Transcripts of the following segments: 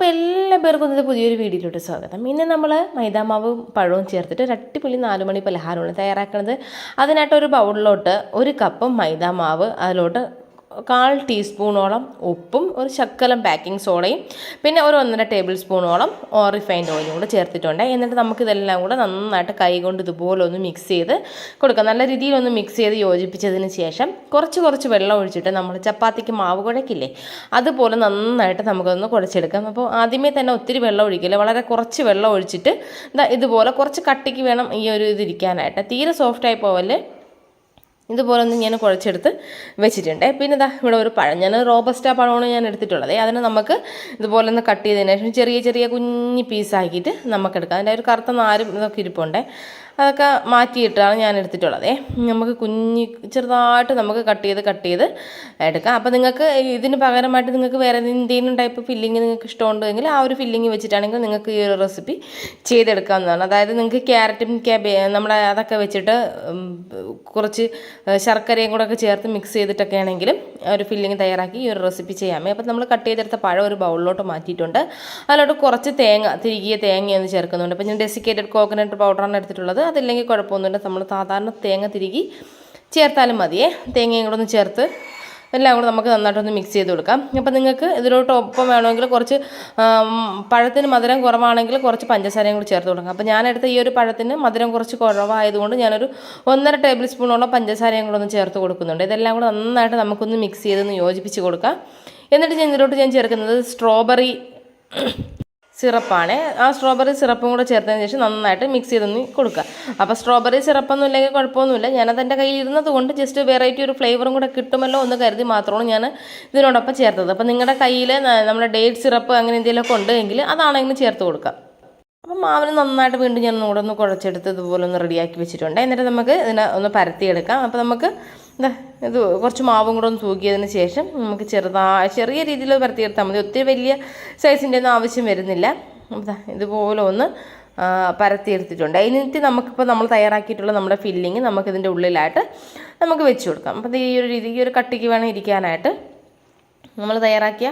അപ്പോൾ എല്ലാ പേർക്കും ഇന്നത്തെ പുതിയൊരു വീഡിയോയിലോട്ട് സ്വാഗതം. ഇന്ന് നമ്മൾ മൈദാമാവും പഴവും ചേർത്തിട്ട് ഒരു അടിപൊളി നാല് മണി പലഹാരമാണ് തയ്യാറാക്കുന്നത് അതിനായിട്ട് ഒരു ബൗളിലോട്ട് ഒരു കപ്പ് മൈദാമാവ് അതിലോട്ട് കാൽ ടീസ്പൂണോളം ഉപ്പും ഒരു ശക്കലം ബേക്കിംഗ് സോഡയും പിന്നെ ഒരു ഒന്നര ടേബിൾ സ്പൂണോളം റിഫൈൻഡ് ഓയിലും കൂടെ ചേർത്തിട്ടുണ്ട്. എന്നിട്ട് നമുക്കിതെല്ലാം കൂടെ നന്നായിട്ട് കൈ കൊണ്ട് ഇതുപോലെ ഒന്ന് മിക്സ് ചെയ്ത് കൊടുക്കാം. നല്ല രീതിയിൽ ഒന്ന് മിക്സ് ചെയ്ത് യോജിപ്പിച്ചതിന് ശേഷം കുറച്ച് കുറച്ച് വെള്ളം ഒഴിച്ചിട്ട് നമ്മൾ ചപ്പാത്തിക്ക് മാവ് കുഴക്കില്ലേ അതുപോലെ നന്നായിട്ട് നമുക്കൊന്ന് കുഴച്ചെടുക്കാം. അപ്പോൾ ആദ്യമേ തന്നെ ഒത്തിരി വെള്ളം ഒഴിക്കില്ല. വളരെ കുറച്ച് വെള്ളം ഒഴിച്ചിട്ട് ഇതുപോലെ കുറച്ച് കട്ടിക്ക് വേണം ഈ ഒരു ഇതിരിക്കാനായിട്ട്. തീരെ സോഫ്റ്റായി പോവല്ലേ? ഇതുപോലെ ഒന്ന് ഞാൻ കുഴച്ചെടുത്ത് വെച്ചിട്ടുണ്ട്. പിന്നെ ഇതാ ഇവിടെ ഒരു പഴം. ഞാൻ റോബസ്റ്റ പഴമാണ് ഞാൻ എടുത്തിട്ടുള്ളത്. അതിന് നമുക്ക് ഇതുപോലെ ഒന്ന് കട്ട് ചെയ്തതിന് ശേഷം ചെറിയ ചെറിയ കുഞ്ഞ് പീസാക്കിയിട്ട് നമുക്കെടുക്കാം അതിന്റെ ഒരു കറുത്ത നാരും ഇതൊക്കെ ഇരിപ്പുണ്ട്. അതൊക്കെ മാറ്റിയിട്ടാണ് ഞാൻ എടുത്തിട്ടുള്ളത്. നമുക്ക് കുഞ്ഞി ചെറുതായിട്ട് നമുക്ക് കട്ട് ചെയ്ത് കട്ട് ചെയ്ത് എടുക്കാം. അപ്പോൾ നിങ്ങൾക്ക് ഇതിന് പകരമായിട്ട് നിങ്ങൾക്ക് വേറെ എന്തെങ്കിലും ടൈപ്പ് ഫില്ലിങ് നിങ്ങൾക്ക് ഇഷ്ടമുണ്ടെങ്കിൽ ആ ഒരു ഫില്ലിങ് വെച്ചിട്ടാണെങ്കിൽ നിങ്ങൾക്ക് ഈ ഒരു റെസിപ്പി ചെയ്തെടുക്കാവുന്നതാണ്. അതായത് നിങ്ങൾക്ക് ക്യാരറ്റും ക്യാബേ നമ്മുടെ അതൊക്കെ വെച്ചിട്ട് കുറച്ച് ശർക്കരയും കൂടെ ഒക്കെ ചേർത്ത് മിക്സ് ചെയ്തിട്ടൊക്കെ ആണെങ്കിലും ഒരു ഫില്ലിങ് തയ്യാറാക്കി ഈ ഒരു റെസിപ്പി ചെയ്യാമേ അപ്പോൾ നമ്മൾ കട്ട് ചെയ്തെടുത്ത പഴം ഒരു ബൗളിലോട്ട് മാറ്റിയിട്ടുണ്ട്. അതിലോട്ട് കുറച്ച് തേങ്ങ തിരികിയ തേങ്ങയൊന്ന് ചേർക്കുന്നുണ്ട്. അപ്പോൾ ഞാൻ ഡെസിക്കേറ്റഡ് കോക്കനട്ട് പൗഡറാണ് എടുത്തിട്ടുള്ളത്. അതില്ലെങ്കിൽ കുഴപ്പമൊന്നുമില്ല. നമ്മൾ സാധാരണ തേങ്ങ തിരികി ചേർത്താലും മതിയേ. തേങ്ങയും കൂടെ ഒന്ന് ചേർത്ത് എല്ലാം കൂടെ നമുക്ക് നന്നായിട്ടൊന്ന് മിക്സ് ചെയ്ത് കൊടുക്കാം. അപ്പോൾ നിങ്ങൾക്ക് ഇതിലോട്ട് ഒപ്പം വേണമെങ്കിൽ കുറച്ച് പഴത്തിന് മധുരം കുറവാണെങ്കിൽ കുറച്ച് പഞ്ചസാരയും കൂടി ചേർത്ത് കൊടുക്കാം. അപ്പോൾ ഞാനെടുത്ത ഈ ഒരു പഴത്തിന് മധുരം കുറച്ച് കുറവായതുകൊണ്ട് ഞാനൊരു ഒന്നര ടേബിൾ സ്പൂണോളം പഞ്ചസാരയും കൂടെ ഒന്ന് ചേർത്ത് കൊടുക്കുന്നുണ്ട്. ഇതെല്ലാം കൂടെ നന്നായിട്ട് നമുക്കൊന്ന് മിക്സ് ചെയ്തൊന്ന് യോജിപ്പിച്ച് കൊടുക്കാം. എന്നിട്ട് ഞാൻ ഇതിലോട്ട് ഞാൻ ചേർക്കുന്നത് സ്ട്രോബെറി സിറപ്പാണ്. ആ സ്ട്രോബെറി സിറപ്പും കൂടെ ചേർത്തതിന് ശേഷം നന്നായിട്ട് മിക്സ് ചെയ്തൊന്ന് കൊടുക്കുക. അപ്പോൾ സ്ട്രോബെറി സിറപ്പൊന്നും ഇല്ലെങ്കിൽ കുഴപ്പമൊന്നുമില്ല. ഞാനത് എന്റെ കയ്യിൽ ഇരുന്നത് കൊണ്ട് ജസ്റ്റ് വെറൈറ്റി ഒരു ഫ്ലേവറും കൂടെ കിട്ടുമല്ലോ എന്ന് കരുതി മാത്രമാണ് ഞാൻ ഇതിനോടൊപ്പം ചേർത്തത്. അപ്പോൾ നിങ്ങളുടെ കയ്യിൽ നമ്മുടെ ഡേറ്റ് സിറപ്പ് അങ്ങനെ എന്തെങ്കിലുമൊക്കെ ഉണ്ടെങ്കിൽ അതാണെങ്കിലും ചേർത്ത് കൊടുക്കാം അപ്പം മാവിന് നന്നായിട്ട് വീണ്ടും ഞാൻ കൂടെ ഒന്ന് കുഴച്ചെടുത്ത് ഇതുപോലെ ഒന്ന് റെഡിയാക്കി വെച്ചിട്ടുണ്ട്. എന്നിട്ട് നമുക്ക് ഇതിനെ ഒന്ന് പരത്തിയെടുക്കാം. അപ്പോൾ നമുക്ക് എന്താ ഇത് കുറച്ച് മാവും കൂടെ ഒന്ന് തൂക്കിയതിന് ശേഷം നമുക്ക് ചെറുതാ ചെറിയ രീതിയിൽ പരത്തിയെടുത്താൽ മതി. ഒത്തിരി വലിയ സൈസിന്റെ ഒന്നും ആവശ്യം വരുന്നില്ല. ഇതുപോലെ ഒന്ന് പരത്തിയെടുത്തിട്ടുണ്ട്. അതിനിട്ട് നമുക്കിപ്പോൾ നമ്മൾ തയ്യാറാക്കിയിട്ടുള്ള നമ്മുടെ ഫില്ലിങ് നമുക്കിതിന്റെ ഉള്ളിലായിട്ട് നമുക്ക് വെച്ച് കൊടുക്കാം. അപ്പോൾ ഈ ഒരു രീതി ഈ ഒരു കട്ടിക്ക് വേണം ഇരിക്കാനായിട്ട്. നമ്മൾ തയ്യാറാക്കിയ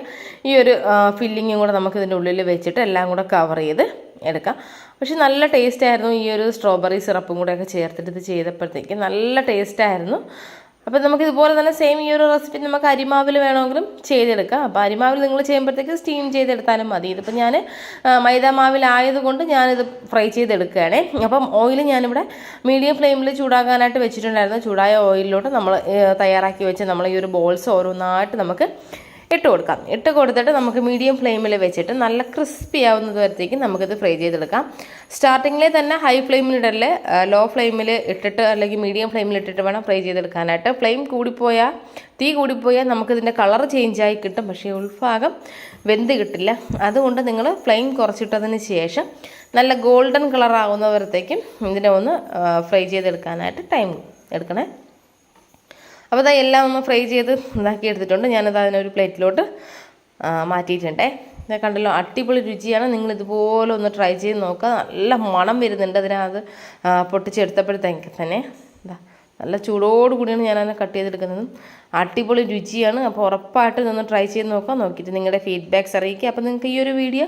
ഈ ഒരു ഫില്ലിങ്ങും കൂടെ നമുക്കിതിന്റെ ഉള്ളിൽ വെച്ചിട്ട് എല്ലാം കൂടെ കവർ ചെയ്ത് എടുക്കാം. പക്ഷെ നല്ല ടേസ്റ്റ് ആയിരുന്നു ഈ ഒരു സ്ട്രോബെറി സിറപ്പും കൂടെ ഒക്കെ ചേർത്തിട്ട് ഇത് ചെയ്തപ്പോഴത്തേക്ക്. നല്ല ടേസ്റ്റ് ആയിരുന്നു. അപ്പോൾ നമുക്ക് ഇതുപോലെ തന്നെ സെയിം ഈ ഒരു റെസിപ്പി നമുക്ക് അരിമാവിൽ വേണമെങ്കിലും ചെയ്തെടുക്കാം. അപ്പോൾ അരിമാവിൽ നിങ്ങൾ ചെയ്യുമ്പോഴത്തേക്ക് സ്റ്റീം ചെയ്തെടുത്താലും മതി. ഇതിപ്പോൾ ഞാൻ മൈദാമാവിലായതുകൊണ്ട് ഞാനിത് ഫ്രൈ ചെയ്തെടുക്കുകയാണേ. അപ്പം ഓയിൽ ഞാനിവിടെ മീഡിയം ഫ്ലെയിമിൽ ചൂടാക്കാനായിട്ട് വെച്ചിട്ടുണ്ടായിരുന്നു. ചൂടായ ഓയിലിലോട്ട് നമ്മൾ തയ്യാറാക്കി വെച്ച് നമ്മൾ ഈ ഒരു ബോൾസ് ഓരോന്നായിട്ട് നമുക്ക് ഇട്ട് കൊടുക്കാം. ഇട്ട് കൊടുത്തിട്ട് നമുക്ക് മീഡിയം ഫ്ലെയിമിൽ വെച്ചിട്ട് നല്ല ക്രിസ്പി ആവുന്നത് വരത്തേക്ക് നമുക്കിത് ഫ്രൈ ചെയ്തെടുക്കാം. സ്റ്റാർട്ടിങ്ങിലെ തന്നെ ഹൈ ഫ്ലെയിമിലിടല്ലേ ലോ ഫ്ലെയിമിൽ ഇട്ടിട്ട് അല്ലെങ്കിൽ മീഡിയം ഫ്ലെയിമിൽ ഇട്ടിട്ട് വേണം ഫ്രൈ ചെയ്തെടുക്കാനായിട്ട്. ഫ്ലെയിം കൂടിപ്പോയാൽ തീ കൂടിപ്പോയാൽ നമുക്കിതിന്റെ കളർ ചേഞ്ചായി കിട്ടും. പക്ഷേ ഉൾഭാഗം വെന്ത് കിട്ടില്ല. അതുകൊണ്ട് നിങ്ങൾ ഫ്ലെയിം കുറച്ചിട്ടതിന് ശേഷം നല്ല ഗോൾഡൻ കളറാവുന്നവരത്തേക്കും ഇതിനെ ഒന്ന് ഫ്രൈ ചെയ്തെടുക്കാനായിട്ട് ടൈം എടുക്കണേ. അപ്പോൾ ഇതാ എല്ലാം ഒന്ന് ഫ്രൈ ചെയ്ത് ഇതാക്കി എടുത്തിട്ടുണ്ട്. ഞാനത് അതിനൊരു പ്ലേറ്റിലോട്ട് മാറ്റിയിട്ടുണ്ടേ. ഞാൻ കണ്ടല്ലോ അടിപൊളി രുചിയാണ്. നിങ്ങൾ ഇതുപോലെ ഒന്ന് ട്രൈ ചെയ്ത് നോക്കുക. നല്ല മണം വരുന്നുണ്ട് അതിനകത്ത്. പൊട്ടിച്ചെടുത്തപ്പോഴത്തേക്ക് തന്നെ. ഇതാ നല്ല ചൂടോട് കൂടിയാണ് ഞാൻ കട്ട് ചെയ്തെടുക്കുന്നത്. അടിപൊളി രുചിയാണ്. അപ്പോൾ ഉറപ്പായിട്ട് ഇതൊന്ന് ട്രൈ ചെയ്ത് നോക്കുക. നോക്കിയിട്ട് നിങ്ങളുടെ ഫീഡ്ബാക്ക്സ് അറിയിക്കുക. അപ്പോൾ നിങ്ങൾക്ക് ഈ ഒരു വീഡിയോ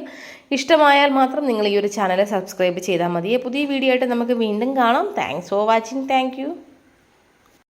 ഇഷ്ടമായാൽ മാത്രം നിങ്ങൾ ഈ ഒരു ചാനൽ സബ്സ്ക്രൈബ് ചെയ്താൽ മതി. പുതിയ വീഡിയോ ആയിട്ട് നമുക്ക് വീണ്ടും കാണാം. Thanks for watching thank